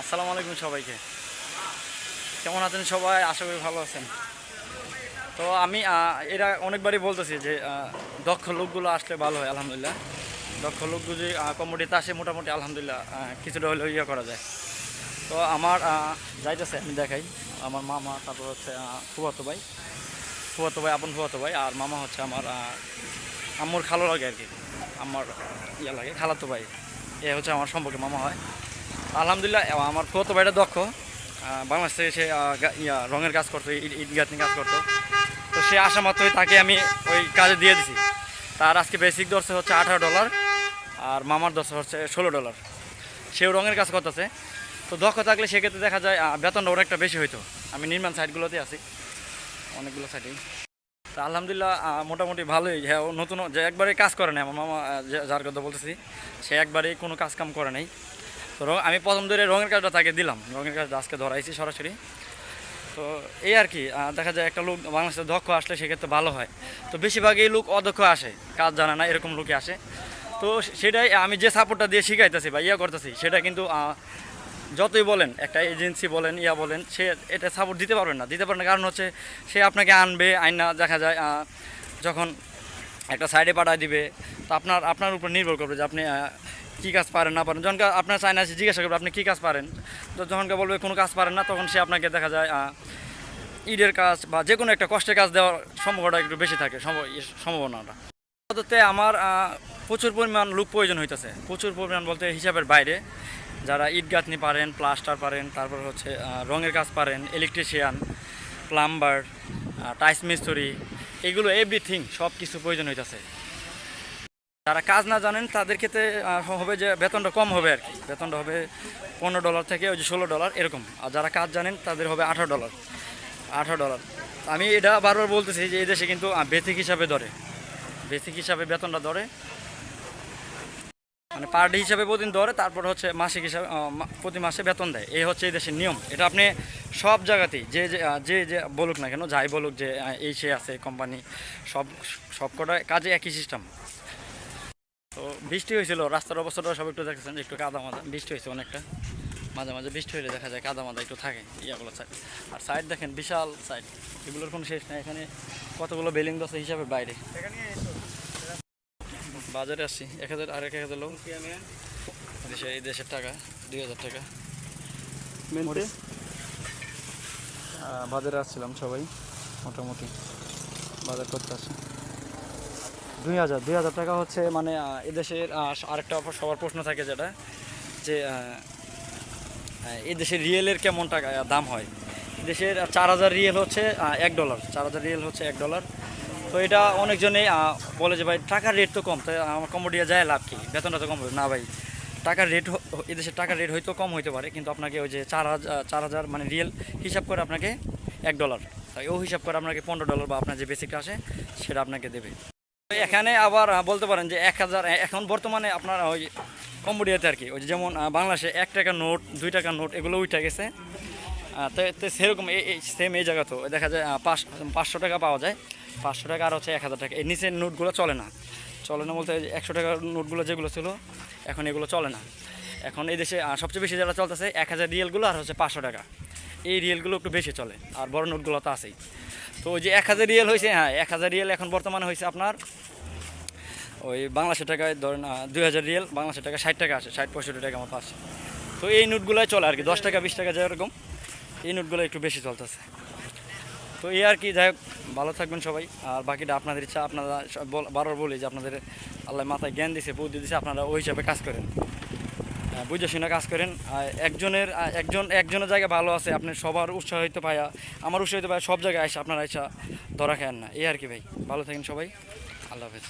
আসসালামু আলাইকুম সবাইকে। কেমন আছেন সবাই? আশা করি ভালো আছেন। তো আমি এরা অনেকবারই বলতেছি যে দক্ষ লোকগুলো আসলে ভালো হয়, আলহামদুলিল্লাহ। দক্ষ লোকগুলো যদি কমিটিতে আসে, মোটামুটি আলহামদুলিল্লাহ কিছুটা হলেও ইয়ে করা যায়। তো আমার যাইতেছে, আমি দেখাই। আমার মামা, তারপর হচ্ছে ফুফাতো ভাই। ফুফাতো ভাই, আপন ফুফাতো ভাই, আর মামা হচ্ছে আমার আম্মুর খালো লাগে আর কি। আমার ইয়ে লাগে, খালাতো ভাই। এ হচ্ছে আমার সম্পর্কে মামা হয়। আলহামদুলিল্লাহ আমার ফুফাতো ভাইটা দক্ষ। বাংলাদেশ থেকে সে ইয়া, রঙের কাজ করতো ইট গাঁথনি কাজ করতো। তো সে আসা মাত্রই তাকে আমি ওই কাজে দিয়ে দিছি। তার আজকে বেসিক দরছে হচ্ছে আঠারো ডলার, আর মামার দরছে হচ্ছে ষোলো ডলার। সেও রঙের কাজ করতেছে। তো দক্ষ থাকলে সেক্ষেত্রে দেখা যায় বেতনটা অনেকটা বেশি হইতো। আমি নির্মাণ সাইটগুলোতে আছি, অনেকগুলো সাইটেই তা আলহামদুলিল্লাহ মোটামুটি ভালোই। হ্যাঁ নতুন যে একবারে কাজ করে নাই, আমার মামা যার কথা বলতেছি, সে একবারেই কোনো কাজ কাম করে নাই। তো আমি প্রথম ধরে রঙের কাজটা তাকে দিলাম। রঙের কাজটা আজকে ধরাইছি সরাসরি। তো এই আর কি দেখা যায় একটা লোক বাংলাদেশে দক্ষ আসলে সেক্ষেত্রে ভালো হয়। তো বেশিরভাগই লোক অদক্ষ আসে, কাজ জানে না, এরকম লোকে আসে। তো সেটাই আমি যে সাপোর্টটা দিয়ে শিখাইতেছি বা ইয়া করতেছি, সেটা কিন্তু যতই বলেন, একটা এজেন্সি বলেন, ইয়া বলেন, সে এটা সাপোর্ট দিতে পারবেন না। দিতে পারবেন না, কারণ হচ্ছে সে আপনাকে আনবে, আইনা দেখা যায় যখন একটা সাইডে পাঠায় দিবে। তো আপনার আপনার উপর নির্ভর করবে যে আপনি কী কাজ পারেন, না পারেন। যখন আপনার চায়না এসে জিজ্ঞাসা করবে, আপনি কী কাজ পারেন? তো যখন বলবে, কোনো কাজ পারেন না, তখন সে আপনাকে দেখা যায় ইটের কাজ বা যে কোনো একটা কষ্টের কাজ দেওয়ার সম্ভাবনা একটু বেশি থাকে ইয়ে সম্ভাবনাটা। আপাততে আমার প্রচুর পরিমাণ লোক প্রয়োজন হইতেছে। প্রচুর পরিমাণ বলতে হিসাবের বাইরে। যারা ইট গাঁথনি পারেন, প্লাস্টার পারেন, তারপর হচ্ছে রঙের কাজ পারেন, ইলেকট্রিশিয়ান, প্লাম্বার টাইস মিস্ত্রি এগুলো এভরিথিং সব কিছু প্রয়োজন হইতেছে। যারা কাজ না জানেন, তাদের ক্ষেত্রে হবে যে বেতনটা কম হবে আর কি। বেতনটা হবে পনেরো ডলার থেকে ওই যে ষোলো ডলার এরকম। আর যারা কাজ জানেন, তাদের হবে আঠারো ডলার আঠারো ডলার আমি এটা বারবার বলতেছি যে, এই দেশে কিন্তু বেসিক হিসাবে ধরে। বেসিক হিসাবে বেতনটা ধরে। মানে পার ডে হিসাবে প্রতিদিন ধরে তারপর হচ্ছে মাসিক হিসাবে প্রতি মাসে বেতন দেয়। এই হচ্ছে এই দেশের নিয়ম। এটা আপনি সব জায়গাতেই, যে যে যে যে বলুক না কেন, যাই বলুক যে এই সে আছে কোম্পানি সব সব কটা কাজে একই সিস্টেম তো বৃষ্টি হয়েছিল, রাস্তার অবস্থাটা সব একটু দেখেছেন, একটু কাদা মাদা। বৃষ্টি হয়েছে অনেকটা। মাঝে মাঝে বৃষ্টি হলে দেখা যায় কাদা মাদা একটু থাকে, ইয়াগুলো সাইড আর সাইড দেখেন, বিশাল সাইড এগুলোর কোনো শেষ নেই, এখানে কতগুলো বিল্ডিং দশ হিসাবে বাইরে। বাজারে আসছি এক হাজার আর এক হাজার লোক। দেশে এই দেশের টাকা দুই হাজার টাকা। বাজারে আসছিলাম সবাই মোটামুটি। বাজার করতে আসে দুই হাজার দুই হাজার টাকা হচ্ছে মানে এদেশের আরেকটা সবার প্রশ্ন থাকে যেটা যে আহ, আহ, দেশের রিয়েলের কেমন টাকা দাম হয়? দেশের চার হাজার রিয়েল হচ্ছে এক ডলার। চার হাজার রিয়েল হচ্ছে এক ডলার। তো এটা অনেকজনেই বলে যে, ভাই, টাকার রেট তো কম, তাই আমার কমোডিয়া যায়, লাভ কি? বেতনটা তো কম না, ভাই, টাকার রেট এদেশের টাকার রেট হয়তো কম হইতে পারে, কিন্তু আপনাকে ওই যে চার হাজার চার হাজার মানে রিয়েল হিসাব করে আপনাকে এক ডলার তাই ও হিসাব করে আপনাকে পনেরো ডলার বা আপনার যে বেসিকটা আসে, সেটা আপনাকে দেবে। এখানে আবার বলতে পারেন যে এক হাজার এখন বর্তমানে আপনার ওই কম্বোডিয়াতে আর কি, ওই যেমন বাংলাদেশে এক টাকার নোট, দুই টাকার নোট, এগুলো উঠে গেছে। তো সেরকম এই সেম এই জায়গা তো। দেখা যায় পাঁচ পাঁচশো টাকা পাওয়া যায়। পাঁচশো টাকা আর হচ্ছে এক হাজার টাকা। এই নিচের নোটগুলো চলে না। চলে না বলতে একশো টাকার নোটগুলো যেগুলো ছিল, এখন এগুলো চলে না। এখন এই দেশে সবচেয়ে বেশি যারা চলতেছে, এক হাজার রিয়েলগুলো আর হচ্ছে পাঁচশো টাকা। এই রিয়েলগুলো একটু বেশি চলে, আর বড় নোটগুলো তো আছেই। তো ওই যে এক হাজার রিয়েল হয়েছে হ্যাঁ এক হাজার রিয়েল এখন বর্তমানে হয়েছে আপনার, ওই বাংলাদেশের টাকায় ধরেন দুই হাজার রিয়েল বাংলাদেশের টাকা ষাট টাকা আসে ষাট, পঁয়ষট্টি টাকা মতো আসে তো এই নোটগুলোই চলে আর কি, দশ টাকা, বিশ টাকা যেরকম। এই নোটগুলো একটু বেশি চলতেছে। তো এই আর কি, যাই হোক, ভালো থাকবেন সবাই। আর বাকিটা আপনাদের ইচ্ছা, আপনারা বারবার বলি যে আপনাদের আল্লাহ মাথায় জ্ঞান দিছে, বুদ্ধি দিছে, আপনারা ওই হিসাবে কাজ করেন। বুঝে শুনে কাজ করেন। একজনের একজন, একজনের জায়গায় ভালো আছে, আপনি সবার উৎসাহিত পায়া, আমার উৎসাহিত পায়া সব জায়গায় আসে আপনারা আইসা ধরা খায়েন না। এই আর কি ভাই, ভালো থাকেন সবাই। আল্লাহ হাফেজ।